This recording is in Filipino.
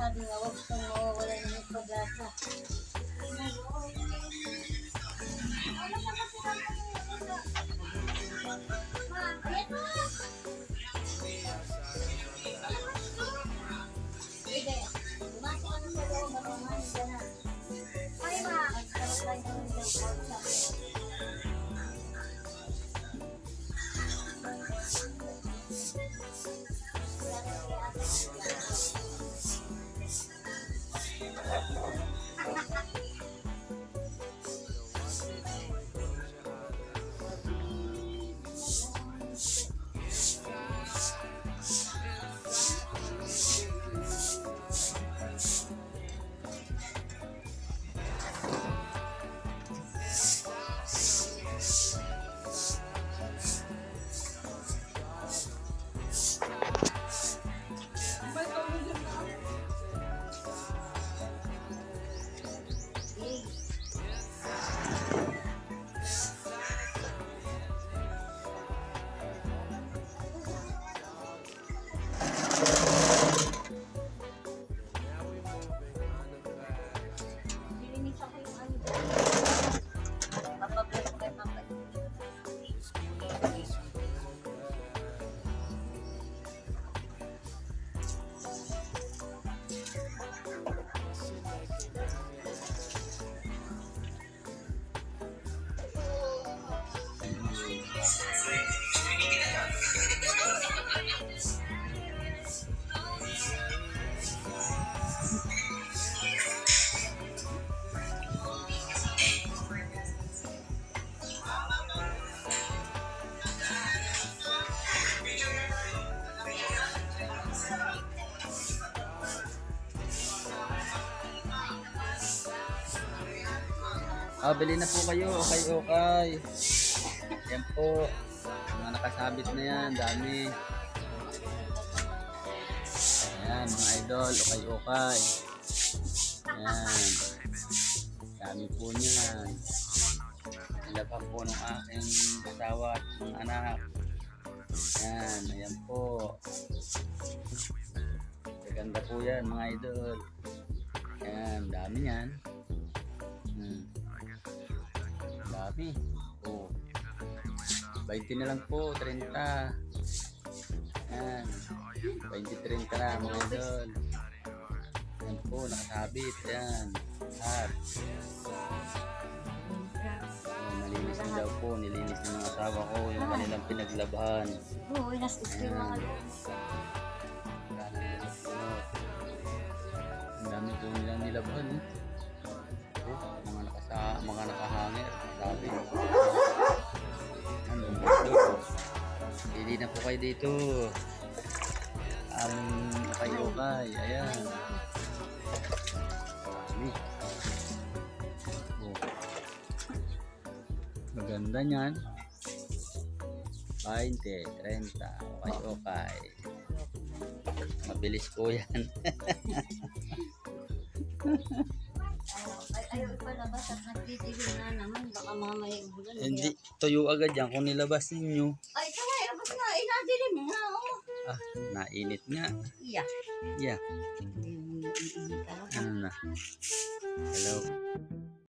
sabi nga, huwag kang mawawala ng pag-asa. Sige, Ah, bili na po kayo. Okay, okay. Yan po. Mga nakasabit na yan. Dami. Ayan, mga idol. Okay, okay. Ayan. Dami po niyan. Nilabhan po ng aking asawa at mga anak. Ayan, ayan po. Ganda po yan, mga idol. Ayan, dami yan. Dami. Oh. 20 na lang po, 30. Yan. 20, 30 na mga idol. Yan po, nakasabit. Yan. Lahat. Oh, nalinis na daw po. Nilinis na ng asawa ko yung kanilang pinaglabahan. Oo, nas-is ko yung mga na po kayo dito. Ang ukay-ukay. Ayan. Dami. Oh. Maganda niyan. 20, 30, ukay-ukay. Mabilis po yan. Ay, ayaw ipalabas at nagtitigil na naman. Baka mamaya ulan. Hindi, tuyo agad yan kung nilabas ninyo. Ay, ito nga, ilabas na. Inadilim na. Oo. Ah, nainit nga. Iya. Mo talaga. ano na. Hello.